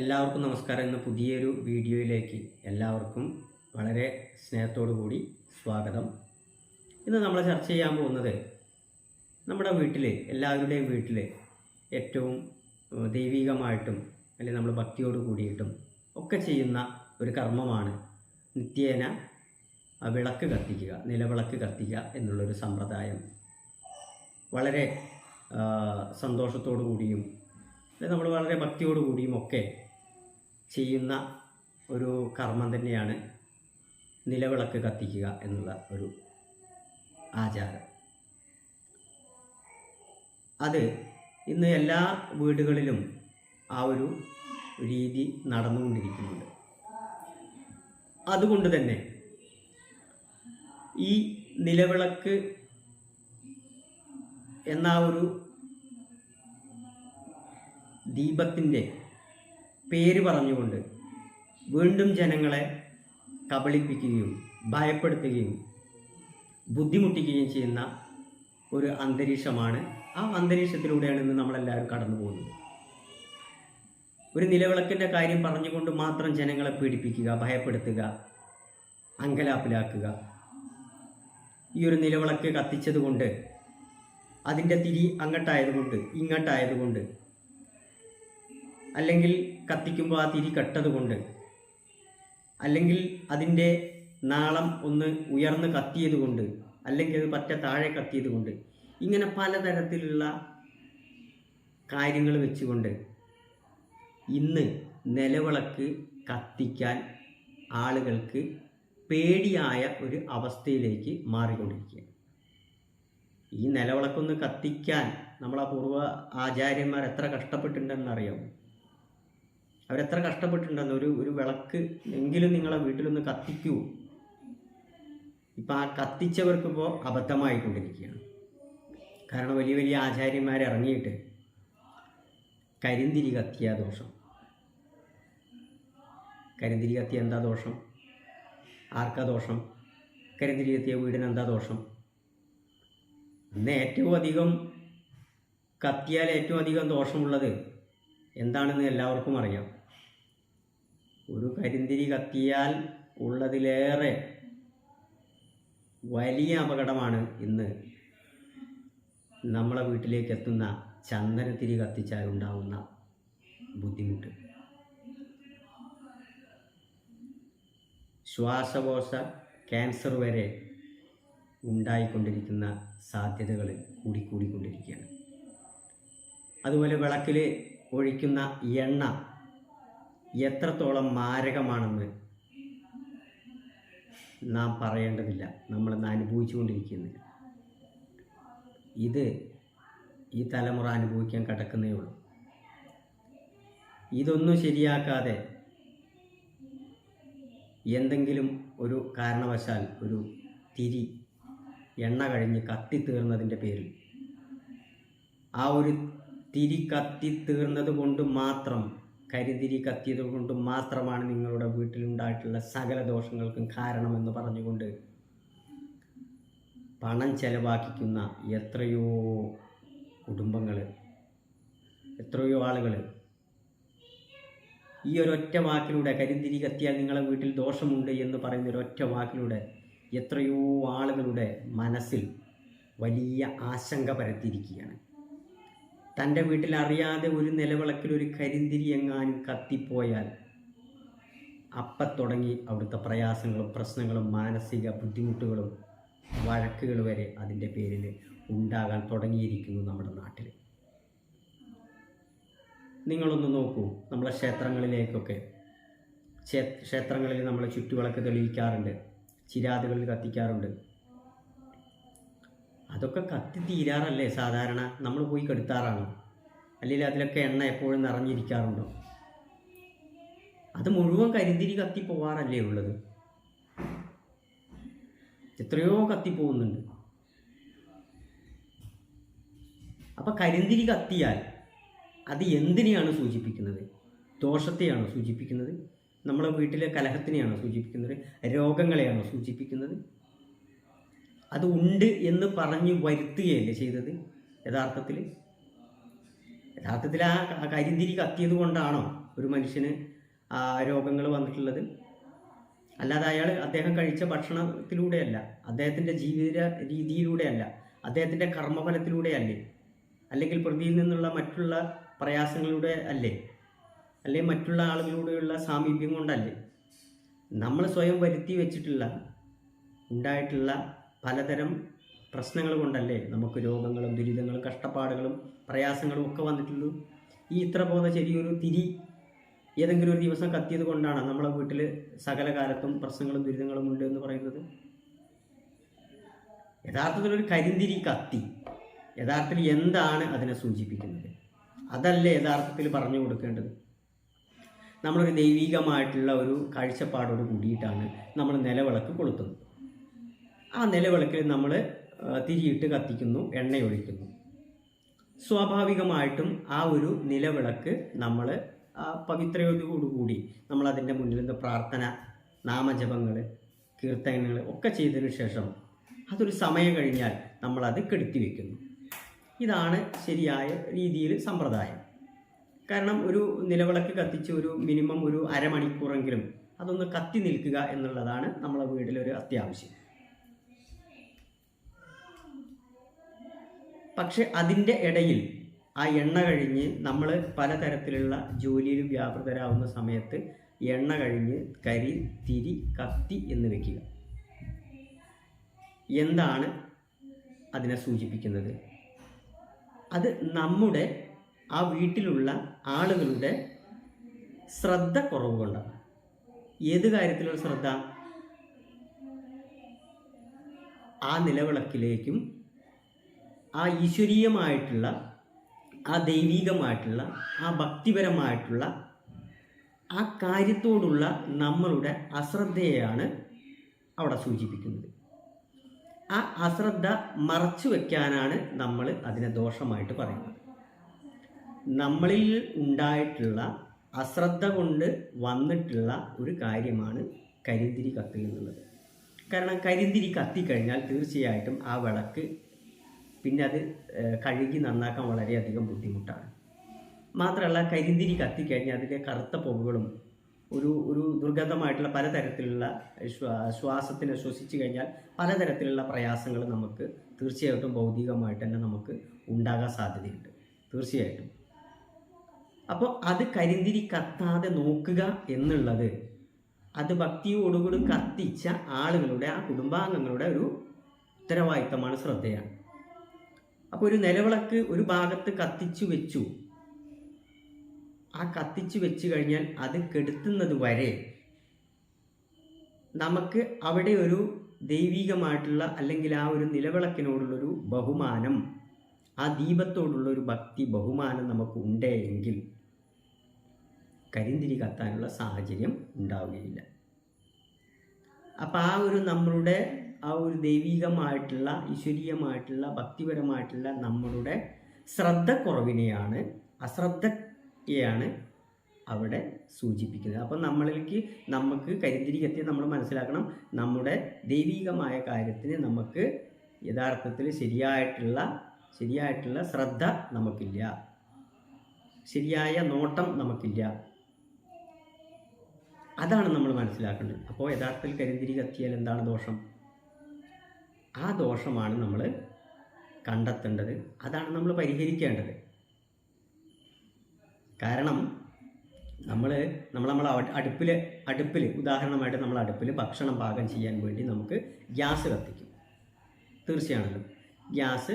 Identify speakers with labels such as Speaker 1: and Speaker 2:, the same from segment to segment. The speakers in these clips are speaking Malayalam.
Speaker 1: എല്ലാവർക്കും നമസ്കാരം. ഇന്ന് പുതിയൊരു വീഡിയോയിലേക്ക് എല്ലാവർക്കും വളരെ സ്നേഹത്തോടു കൂടി സ്വാഗതം. ഇന്ന് നമ്മൾ ചർച്ച ചെയ്യാൻ പോകുന്നത് നമ്മുടെ വീട്ടിൽ എല്ലാവരുടെയും വീട്ടിൽ ഏറ്റവും ദൈവികമായിട്ടും അല്ലെങ്കിൽ നമ്മൾ ഭക്തിയോട് കൂടിയിട്ടും ഒക്കെ ചെയ്യുന്ന ഒരു കർമ്മമാണ് നിത്യേന വിളക്ക് കത്തിക്കുക നിലവിളക്ക് കത്തിക്കുക എന്നുള്ളൊരു സമ്പ്രദായം. വളരെ സന്തോഷത്തോടു കൂടിയും നമ്മൾ വളരെ ഭക്തിയോടു കൂടിയും ഒക്കെ ചെയ്യുന്ന ഒരു കർമ്മം തന്നെയാണ് നിലവിളക്ക് കത്തിക്കുക എന്നുള്ള ഒരു ആചാരം. അത് ഇന്ന് എല്ലാ വീടുകളിലും ആ ഒരു രീതി നടന്നുകൊണ്ടിരിക്കുന്നുണ്ട്. അതുകൊണ്ട് തന്നെ ഈ നിലവിളക്ക് എന്ന ഒരു ദീപത്തിന്റെ പേര് പറഞ്ഞുകൊണ്ട് വീണ്ടും ജനങ്ങളെ കബളിപ്പിക്കുകയും ഭയപ്പെടുത്തുകയും ബുദ്ധിമുട്ടിക്കുകയും ചെയ്യുന്ന ഒരു അന്തരീക്ഷമാണ് ആ അന്തരീക്ഷത്തിലൂടെയാണ് ഇന്ന് നമ്മളെല്ലാവരും കടന്നു പോകുന്നത്. ഒരു നിലവിളക്കിന്റെ കാര്യം പറഞ്ഞുകൊണ്ട് മാത്രം ജനങ്ങളെ പീഡിപ്പിക്കുക ഭയപ്പെടുത്തുക അങ്കലാപ്പിലാക്കുക. ഈ ഒരു നിലവിളക്ക് കത്തിച്ചതുകൊണ്ട് അതിന്റെ തിരി അങ്ങോട്ടായതുകൊണ്ട് ഇങ്ങോട്ടായതുകൊണ്ട് അല്ലെങ്കിൽ കത്തിക്കുമ്പോൾ ആ തിരി കെട്ടതുകൊണ്ട് അല്ലെങ്കിൽ അതിന്റെ നാളം ഒന്ന് ഉയർന്ന് കത്തിയതുകൊണ്ട് അല്ലെങ്കിൽ അത് പറ്റ താഴെ കത്തിയതുകൊണ്ട് ഇങ്ങനെ പലതരത്തിലുള്ള കാര്യങ്ങൾ വെച്ചുകൊണ്ട് ഇന്ന് നിലവിളക്ക് കത്തിക്കാൻ ആളുകൾക്ക് പേടിയായ ഒരു അവസ്ഥയിലേക്ക് മാറിക്കൊണ്ടിരിക്കുകയാണ്. ഈ നിലവിളക്കൊന്ന് കത്തിക്കാൻ നമ്മളെ പൂർവ ആചാര്യന്മാർ എത്ര കഷ്ടപ്പെട്ടിട്ടുണ്ടെന്നറിയാമോ? അവരെത്ര കഷ്ടപ്പെട്ടിട്ടുണ്ടെന്ന് ഒരു ഒരു വിളക്ക് എങ്കിലും നിങ്ങളെ വീട്ടിലൊന്ന് കത്തിക്കൂ. ഇപ്പം ആ കത്തിച്ചവർക്കിപ്പോൾ അബദ്ധമായിക്കൊണ്ടിരിക്കുകയാണ്. കാരണം വലിയ വലിയ ആചാര്യന്മാർ ഇറങ്ങിയിട്ട് കരിന്തിരി കത്തിയ ദോഷം. കരിന്തിരി കത്തിയ എന്താ ദോഷം? ആർക്കാ ദോഷം? കരിന്തിരി കത്തിയ വീടിന് എന്താ ദോഷം? ഇന്ന് ഏറ്റവും അധികം കത്തിയാൽ ഏറ്റവും അധികം ദോഷമുള്ളത് എന്താണെന്ന് എല്ലാവർക്കും അറിയാം. ഒരു കരിന്തിരി കത്തിയാൽ ഉള്ളതിലേറെ വലിയ അപകടമാണ് ഇന്ന് നമ്മളെ വീട്ടിലേക്ക് എത്തുന്ന ചന്ദനത്തിരി കത്തിച്ചാൽ ഉണ്ടാവുന്ന ബുദ്ധിമുട്ട്. ശ്വാസകോശ ക്യാൻസർ വരെ ഉണ്ടായിക്കൊണ്ടിരിക്കുന്ന സാധ്യതകൾ കൂടിക്കൂടിക്കൊണ്ടിരിക്കുകയാണ് അതുപോലെ വിളക്കിൽ ഒഴിക്കുന്ന എണ്ണ എത്രത്തോളം മാരകമാണെന്ന് നാം പറയേണ്ടതില്ല. നമ്മളിന്ന് അനുഭവിച്ചുകൊണ്ടിരിക്കുന്നില്ല ഇത് ഈ തലമുറ അനുഭവിക്കാൻ കിടക്കുന്നേ ഉള്ളൂ. ഇതൊന്നും ശരിയാക്കാതെ എന്തെങ്കിലും ഒരു കാരണവശാൽ ഒരു തിരി എണ്ണ കഴിഞ്ഞ് കത്തിത്തീർന്നതിന്റെ പേരിൽ ആ ഒരു തിരി കത്തിത്തീർന്നത് കൊണ്ട് മാത്രം കരിതിരി കത്തിയത് കൊണ്ട് മാത്രമാണ് നിങ്ങളുടെ വീട്ടിലുണ്ടായിട്ടുള്ള സകല ദോഷങ്ങൾക്കും കാരണമെന്ന് പറഞ്ഞുകൊണ്ട് പണം ചെലവാക്കിക്കുന്ന എത്രയോ കുടുംബങ്ങൾ എത്രയോ ആളുകൾ ഈ ഒരൊറ്റ വാക്കിലൂടെ കരിന്തിരി കത്തിയാൽ നിങ്ങളെ വീട്ടിൽ ദോഷമുണ്ട് എന്ന് പറയുന്ന ഒരൊറ്റ വാക്കിലൂടെ എത്രയോ ആളുകളുടെ മനസ്സിൽ വലിയ ആശങ്ക പരത്തിയിരിക്കുകയാണ്. തന്റെ വീട്ടിൽ അറിയാതെ ഒരു നിലവിളക്കിൽ ഒരു കരിന്തിരി എങ്ങാനും കത്തിപ്പോയാൽ അപ്പം തുടങ്ങി അവിടുത്തെ പ്രയാസങ്ങളും പ്രശ്നങ്ങളും മാനസിക ബുദ്ധിമുട്ടുകളും വഴക്കുകൾ വരെ അതിന്റെ പേരിൽ ഉണ്ടാകാൻ തുടങ്ങിയിരിക്കുന്നു നമ്മുടെ നാട്ടിൽ. നിങ്ങളൊന്ന് നോക്കൂ നമ്മളെ ക്ഷേത്രങ്ങളിലേക്കൊക്കെ. ക്ഷേ- ക്ഷേത്രങ്ങളിൽ നമ്മൾ ചുറ്റുവിളക്ക് തെളിയിക്കാറുണ്ട് ചിരാതുകളിൽ കത്തിക്കാറുണ്ട്. അതൊക്കെ കത്തി തീരാറല്ലേ സാധാരണ? നമ്മൾ പോയി കെടുത്താറാണ്. അല്ലെങ്കിൽ അതിലൊക്കെ എണ്ണ എപ്പോഴും നിറഞ്ഞിരിക്കാറുണ്ടോ? അത് മുഴുവൻ കരിന്തിരി കത്തി പോവാറല്ലേ ഉള്ളത്? എത്രയോ കത്തി പോകുന്നുണ്ട്. അപ്പം കരിന്തിരി കത്തിയാൽ അത് എന്തിനെയാണ് സൂചിപ്പിക്കുന്നത്? ദോഷത്തെയാണോ സൂചിപ്പിക്കുന്നത്? നമ്മുടെ വീട്ടിലെ കലഹത്തിനെയാണോ സൂചിപ്പിക്കുന്നത്? രോഗങ്ങളെയാണോ സൂചിപ്പിക്കുന്നത്? അത് ഉണ്ട് എന്ന് പറഞ്ഞ് വരുത്തുകയല്ലേ ചെയ്തത്? യഥാർത്ഥത്തിൽ? യഥാർത്ഥത്തിൽ ആ കരിന്തിരി കത്തിയത് കൊണ്ടാണോ ഒരു മനുഷ്യന് ആ രോഗങ്ങൾ വന്നിട്ടുള്ളത്? അല്ലാതെ അയാൾ അദ്ദേഹം കഴിച്ച ഭക്ഷണത്തിലൂടെയല്ല അദ്ദേഹത്തിന്റെ ജീവിത രീതിയിലൂടെയല്ല അദ്ദേഹത്തിന്റെ കർമ്മഫലത്തിലൂടെയല്ലേ? അല്ലെങ്കിൽ പ്രതിയിൽ നിന്നുള്ള മറ്റുള്ള പ്രയാസങ്ങളിലൂടെ അല്ലേ? അല്ലെങ്കിൽ മറ്റുള്ള ആളുകളിലൂടെയുള്ള സാമീപ്യം കൊണ്ടല്ലേ? നമ്മൾ സ്വയം വരുത്തി വെച്ചിട്ടുള്ള ഉണ്ടായിട്ടുള്ള പലതരം പ്രശ്നങ്ങൾ കൊണ്ടല്ലേ നമുക്ക് രോഗങ്ങളും ദുരിതങ്ങളും കഷ്ടപ്പാടുകളും പ്രയാസങ്ങളും ഒക്കെ വന്നിട്ടുള്ളൂ. ഈ ഇത്ര പോകുന്ന ചെറിയൊരു തിരി ഏതെങ്കിലും ഒരു ദിവസം കത്തിയത് കൊണ്ടാണ് നമ്മളെ വീട്ടിൽ സകല കാലത്തും പ്രശ്നങ്ങളും ദുരിതങ്ങളും ഉണ്ട് എന്ന് പറയുന്നത്? യഥാർത്ഥത്തിൽ ഒരു കരിന്തിരി കത്തി. യഥാർത്ഥത്തിൽ എന്താണ് അതിനെ സൂചിപ്പിക്കുന്നത്? അതല്ലേ യഥാർത്ഥത്തിൽ പറഞ്ഞു കൊടുക്കേണ്ടത്? നമ്മളൊരു ദൈവികമായിട്ടുള്ള ഒരു കാഴ്ചപ്പാടോട് കൂടിയിട്ടാണ് നമ്മൾ നിലവിളക്ക് കൊളുത്തുന്നത്. ആ നിലവിളക്കിൽ നമ്മൾ തിരിയിട്ട് കത്തിക്കുന്നു എണ്ണയൊഴിക്കുന്നു. സ്വാഭാവികമായിട്ടും ആ ഒരു നിലവിളക്ക് നമ്മൾ പവിത്രയോടുകൂടി നമ്മൾ അതിന്റെ മുന്നിൽ നിന്ന് പ്രാർത്ഥന നാമജപങ്ങൾ കീർത്തനങ്ങൾ ഒക്കെ ചെയ്തതിന് ശേഷം അതൊരു സമയം കഴിഞ്ഞാൽ നമ്മളത് കെടുത്തി വയ്ക്കുന്നു ഇതാണ് ശരിയായ രീതിയിൽ സമ്പ്രദായം. കാരണം ഒരു നിലവിളക്ക് കത്തിച്ച് ഒരു മിനിമം ഒരു അരമണിക്കൂറെങ്കിലും അതൊന്ന് കത്തി നിൽക്കുക എന്നുള്ളതാണ് നമ്മളെ വീട്ടിലൊരു അത്യാവശ്യം. പക്ഷെ അതിന്റെ ഇടയിൽ ആ എണ്ണ കഴിഞ്ഞ് നമ്മൾ പലതരത്തിലുള്ള ജോലിയിൽ വ്യാപൃതരാകുന്ന സമയത്ത് എണ്ണ കഴിഞ്ഞ് കരി തിരി കത്തി എന്ന് വെക്കുക. എന്താണ് അതിനെ സൂചിപ്പിക്കുന്നത്? അത് നമ്മുടെ ആ വീട്ടിലുള്ള ആളുകളുടെ ശ്രദ്ധ കുറവ് കൊണ്ടാണ്. ഏത് കാര്യത്തിലുള്ള ശ്രദ്ധ? ആ നിലവിളക്കിലേക്കും ആ ഈശ്വരീയമായിട്ടുള്ള ആ ദൈവീകമായിട്ടുള്ള ആ ഭക്തിപരമായിട്ടുള്ള ആ കാര്യത്തോടുള്ള നമ്മളുടെ അശ്രദ്ധയെയാണ് അവിടെ സൂചിപ്പിക്കുന്നത്. ആ അശ്രദ്ധ മറച്ചു വയ്ക്കാനാണ് നമ്മൾ അതിനെ ദോഷമായിട്ട് പറയുന്നത്. നമ്മളിൽ ഉണ്ടായിട്ടുള്ള അശ്രദ്ധ കൊണ്ട് വന്നിട്ടുള്ള ഒരു കാര്യമാണ് കരിന്തിരി കത്തുക എന്നുള്ളത്. കാരണം കരിന്തിരി കത്തിക്കഴിഞ്ഞാൽ തീർച്ചയായിട്ടും ആ വിളക്ക് പിന്നെ അത് കഴുകി നന്നാക്കാൻ വളരെയധികം ബുദ്ധിമുട്ടാണ്. മാത്രമല്ല കരിന്തിരി കത്തിക്കഴിഞ്ഞാൽ അതിന്റെ കറുത്ത പുകകളും ഒരു ഒരു ദുർഗന്ധമായിട്ടുള്ള പലതരത്തിലുള്ള ശ്വാസത്തിനെ ശ്വസിച്ചു കഴിഞ്ഞാൽ പലതരത്തിലുള്ള പ്രയാസങ്ങൾ നമുക്ക് തീർച്ചയായിട്ടും ഭൗതികമായിട്ട് തന്നെ നമുക്ക് ഉണ്ടാകാൻ സാധ്യതയുണ്ട്. തീർച്ചയായിട്ടും. അപ്പോൾ അത് കരിന്തിരി കത്താതെ നോക്കുക എന്നുള്ളത് അത് ഭക്തിയോടുകൂടി കത്തിച്ച ആളുകളുടെ ആ കുടുംബാംഗങ്ങളുടെ ഒരു ഉത്തരവാദിത്തമാണ് ശ്രദ്ധയാണ്. അപ്പോൾ ഒരു നിലവിളക്ക് ഒരു ഭാഗത്ത് കത്തിച്ചു വെച്ചു. ആ കത്തിച്ചു വെച്ചു കഴിഞ്ഞാൽ അത് കെടുത്തുന്നത് വരെ നമുക്ക് അവിടെ ഒരു ദൈവികമായിട്ടുള്ള അല്ലെങ്കിൽ ആ ഒരു നിലവിളക്കിനോടുള്ളൊരു ബഹുമാനം ആ ദീപത്തോടുള്ള ഒരു ഭക്തി ബഹുമാനം നമുക്ക് ഉണ്ടേ എങ്കിൽ കരിന്തിരി കത്താനുള്ള സാഹചര്യം ഉണ്ടാവുകയില്ല. അപ്പോൾ ആ ഒരു നമ്മളുടെ ആ ഒരു ദൈവികമായിട്ടുള്ള ഈശ്വരീയമായിട്ടുള്ള ഭക്തിപരമായിട്ടുള്ള നമ്മളുടെ ശ്രദ്ധക്കുറവിനെയാണ് അശ്രദ്ധയാണ് അവിടെ സൂചിപ്പിക്കുന്നത്. അപ്പം നമ്മളിലേക്ക് നമുക്ക് കരിന്തിരി കത്തി നമ്മൾ മനസ്സിലാക്കണം നമ്മുടെ ദൈവികമായ കാര്യത്തിന് നമുക്ക് യഥാർത്ഥത്തിൽ ശരിയായിട്ടുള്ള ശരിയായിട്ടുള്ള ശ്രദ്ധ നമുക്കില്ല. ശരിയായ നോട്ടം നമുക്കില്ല. അതാണ് നമ്മൾ മനസ്സിലാക്കേണ്ടത്. അപ്പോൾ യഥാർത്ഥത്തിൽ കരിന്തിരി കത്തിയാൽ എന്താണ് ദോഷം? ആ ദോഷമാണ് നമ്മൾ കണ്ടെത്തേണ്ടത്. അതാണ് നമ്മൾ പരിഹരിക്കേണ്ടത്. കാരണം നമ്മൾ നമ്മൾ നമ്മൾ അടുപ്പിൽ അടുപ്പിൽ ഉദാഹരണമായിട്ട് നമ്മൾ അടുപ്പിൽ ഭക്ഷണം പാകം ചെയ്യാൻ വേണ്ടി നമുക്ക് ഗ്യാസ് കത്തിക്കും. തീർച്ചയാണല്ലോ. ഗ്യാസ്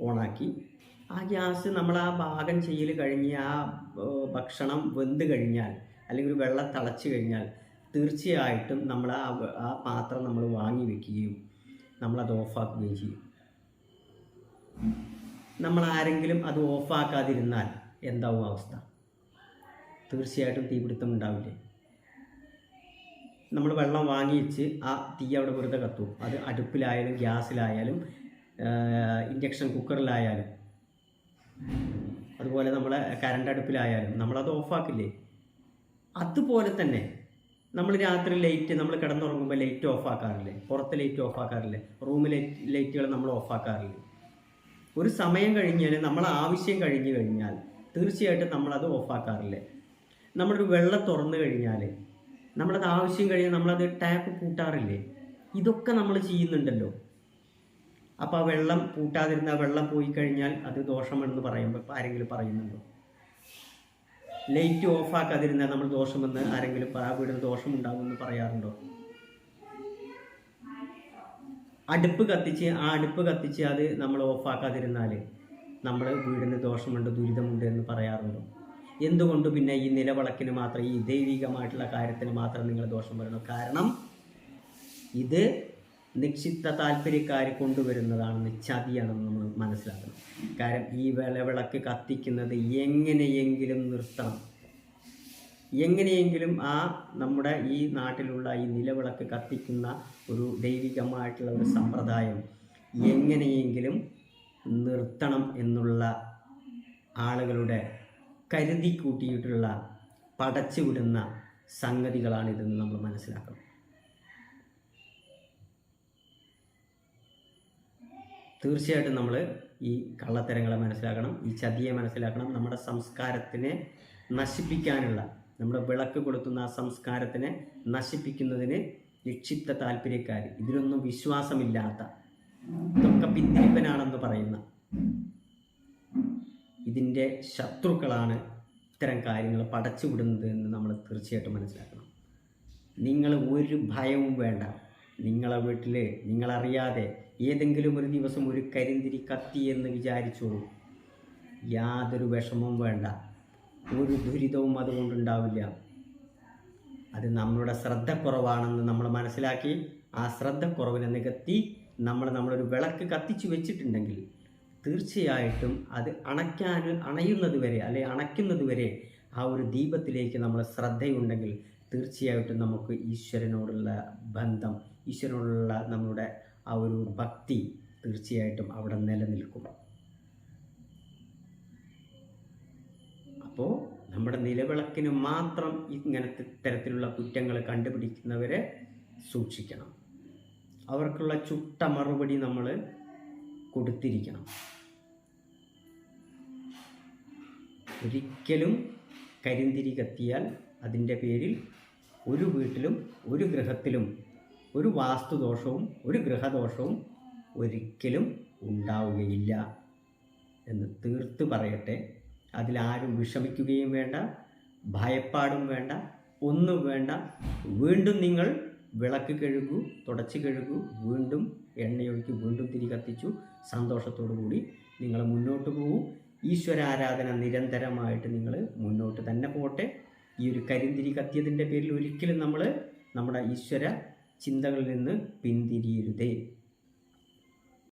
Speaker 1: ഓണാക്കി. ആ ഗ്യാസ് നമ്മൾ ആ പാകം ചെയ്യൽ കഴിഞ്ഞ് ആ ഭക്ഷണം വെന്ത് കഴിഞ്ഞാൽ അല്ലെങ്കിൽ ഒരു വെള്ളം തിളച്ച് കഴിഞ്ഞാൽ തീർച്ചയായിട്ടും നമ്മൾ ആ ആ പാത്രം നമ്മൾ വാങ്ങി വെക്കുകയും നമ്മളത് ഓഫാക്കുകയും ചെയ്യും. നമ്മൾ ആരെങ്കിലും അത് ഓഫാക്കാതിരുന്നാൽ എന്താവും അവസ്ഥ? തീർച്ചയായിട്ടും തീപിടുത്തം ഉണ്ടാവില്ലേ? നമ്മൾ വെള്ളം വാങ്ങിച്ച് ആ തീ അവിടെ വെറുതെ കത്തും. അത് അടുപ്പിലായാലും ഗ്യാസിലായാലും ഇൻഡക്ഷൻ കുക്കറിലായാലും. അതുപോലെ നമ്മളെ കരണ്ട് അടുപ്പിലായാലും നമ്മളത് ഓഫാക്കില്ലേ? അതുപോലെ തന്നെ നമ്മൾ രാത്രി ലൈറ്റ് നമ്മൾ കിടന്നുറങ്ങുമ്പോൾ ലൈറ്റ് ഓഫ് ആക്കാറില്ലേ പുറത്ത് ലൈറ്റ് ഓഫ് ആക്കാറില്ലേ റൂമിലെ ലൈറ്റുകൾ നമ്മൾ ഓഫ് ആക്കാറില്ലേ ഒരു സമയം കഴിഞ്ഞാൽ നമ്മൾ ആവശ്യം കഴിഞ്ഞു കഴിഞ്ഞാൽ തീർച്ചയായിട്ടും നമ്മളത് ഓഫ് ആക്കാറില്ലേ നമ്മളൊരു വെള്ളം തുറന്നു കഴിഞ്ഞാൽ നമ്മളത് ആവശ്യം കഴിഞ്ഞാൽ നമ്മളത് ടാപ്പ് കൂട്ടാറില്ലേ? ഇതൊക്കെ നമ്മൾ ചെയ്യുന്നുണ്ടല്ലോ. അപ്പോൾ ആ വെള്ളം പൂട്ടാതിരുന്ന വെള്ളം പോയി കഴിഞ്ഞാൽ അത് ദോഷമാണെന്ന് പറയുമ്പോൾ ആരെങ്കിലും പറയുന്നുണ്ടോ? ലൈറ്റ് ഓഫാക്കാതിരുന്നാൽ നമ്മൾ ദോഷമെന്ന് ആരെങ്കിലും ആ വീടിന് ദോഷമുണ്ടാകുമെന്ന് പറയാറുണ്ടോ? അടുപ്പ് കത്തിച്ച് ആ അടുപ്പ് കത്തിച്ച് അത് നമ്മൾ ഓഫാക്കാതിരുന്നാൽ നമ്മൾ വീടിന് ദോഷമുണ്ട് ദുരിതമുണ്ട് എന്ന് പറയാറുണ്ടോ? എന്തുകൊണ്ട് പിന്നെ ഈ നിലവിളക്കിന് മാത്രം ഈ ദൈവികമായിട്ടുള്ള കാര്യത്തിന് മാത്രം നിങ്ങൾ ദോഷം വരണം? കാരണം ഇത് നിക്ഷിപ്ത താല്പര്യക്കാർ കൊണ്ടുവരുന്നതാണെന്ന് ചതിയാണെന്ന് നമ്മൾ മനസ്സിലാക്കണം. കാരണം ഈ വിളവിളക്ക് കത്തിക്കുന്നത് എങ്ങനെയെങ്കിലും നിർത്തണം. എങ്ങനെയെങ്കിലും ആ നമ്മുടെ ഈ നാട്ടിലുള്ള ഈ നിലവിളക്ക് കത്തിക്കുന്ന ഒരു ദൈവികമായിട്ടുള്ള ഒരു സമ്പ്രദായം എങ്ങനെയെങ്കിലും നിർത്തണം എന്നുള്ള ആളുകളുടെ കരുതി കൂട്ടിയിട്ടുള്ള പടച്ചു വിടുന്ന സംഗതികളാണിതെന്ന് നമ്മൾ മനസ്സിലാക്കണം. തീർച്ചയായിട്ടും നമ്മൾ ഈ കള്ളത്തരങ്ങളെ മനസ്സിലാക്കണം ഈ ചതിയെ മനസ്സിലാക്കണം നമ്മുടെ സംസ്കാരത്തിനെ നശിപ്പിക്കാനുള്ള നമ്മുടെ വിളക്ക് കൊടുത്തുന്ന ആ സംസ്കാരത്തിനെ നശിപ്പിക്കുന്നതിന് നിക്ഷിപ്ത താല്പര്യക്കാർ ഇതിനൊന്നും വിശ്വാസമില്ലാത്ത ഇതൊക്കെ പിന്തിരിപ്പനാണെന്ന് പറയുന്ന ഇതിന്റെ ശത്രുക്കളാണ് ഇത്തരം കാര്യങ്ങൾ പടച്ചു വിടുന്നത് എന്ന് നമ്മൾ തീർച്ചയായിട്ടും മനസ്സിലാക്കണം. നിങ്ങൾ ഒരു ഭയവും വേണ്ട. നിങ്ങളെ വീട്ടിൽ നിങ്ങളറിയാതെ ഏതെങ്കിലും ഒരു ദിവസം ഒരു കരിന്തിരി കത്തി എന്ന് വിചാരിച്ചോളൂ. യാതൊരു വിഷമവും വേണ്ട. ഒരു ദുരിതവും അതുകൊണ്ടുണ്ടാവില്ല അത് നമ്മളുടെ ശ്രദ്ധക്കുറവാണെന്ന് നമ്മൾ മനസ്സിലാക്കി ആ ശ്രദ്ധക്കുറവിനെ നികത്തി നമ്മൾ നമ്മളൊരു വിളക്ക് കത്തിച്ചു വെച്ചിട്ടുണ്ടെങ്കിൽ തീർച്ചയായിട്ടും അത് അണയ്ക്കാൻ അണയുന്നത് വരെ അല്ലെ അണയ്ക്കുന്നത് വരെ ആ ഒരു ദീപത്തിലേക്ക് നമ്മൾ ശ്രദ്ധയുണ്ടെങ്കിൽ തീർച്ചയായിട്ടും നമുക്ക് ഈശ്വരനോടുള്ള ബന്ധം ഈശ്വരനോടുള്ള നമ്മുടെ ആ ഒരു ഭക്തി തീർച്ചയായിട്ടും അവിടെ നിലനിൽക്കും. അപ്പോൾ നമ്മുടെ നിലവിളക്കിന് മാത്രം ഇങ്ങനത്തെ തരത്തിലുള്ള കുറ്റങ്ങൾ കണ്ടുപിടിക്കുന്നവരെ സൂക്ഷിക്കണം. അവർക്കുള്ള ചുട്ട മറുപടി നമ്മൾ കൊടുത്തിരിക്കണം. ഒരിക്കലും കരിന്തിരി കത്തിയാൽ അതിന്റെ പേരിൽ ഒരു വീട്ടിലും ഒരു ഗൃഹത്തിലും ഒരു വാസ്തുദോഷവും ഒരു ഗ്രഹദോഷവും ഒരിക്കലും ഉണ്ടാവുകയില്ല എന്ന് തീർത്ത് പറയട്ടെ. അതിലാരും വിഷമിക്കുകയും വേണ്ട ഭയപ്പാടും വേണ്ട ഒന്നും വേണ്ട. വീണ്ടും നിങ്ങൾ വിളക്ക് കഴുകൂ തുടച്ച് കഴുകൂ വീണ്ടും എണ്ണയൊഴിക്ക് വീണ്ടും തിരി കത്തിച്ചു സന്തോഷത്തോടു കൂടി നിങ്ങൾ മുന്നോട്ട് പോകൂ. ഈശ്വരാരാധന നിരന്തരമായിട്ട് നിങ്ങൾ മുന്നോട്ട് തന്നെ പോട്ടെ ഈ ഒരു കരിന്തിരി കത്തിയതിന്റെ പേരിൽ ഒരിക്കലും നമ്മൾ നമ്മുടെ ഈശ്വര ചിന്തകളിൽ നിന്ന് പിന്തിരിയരുതേ.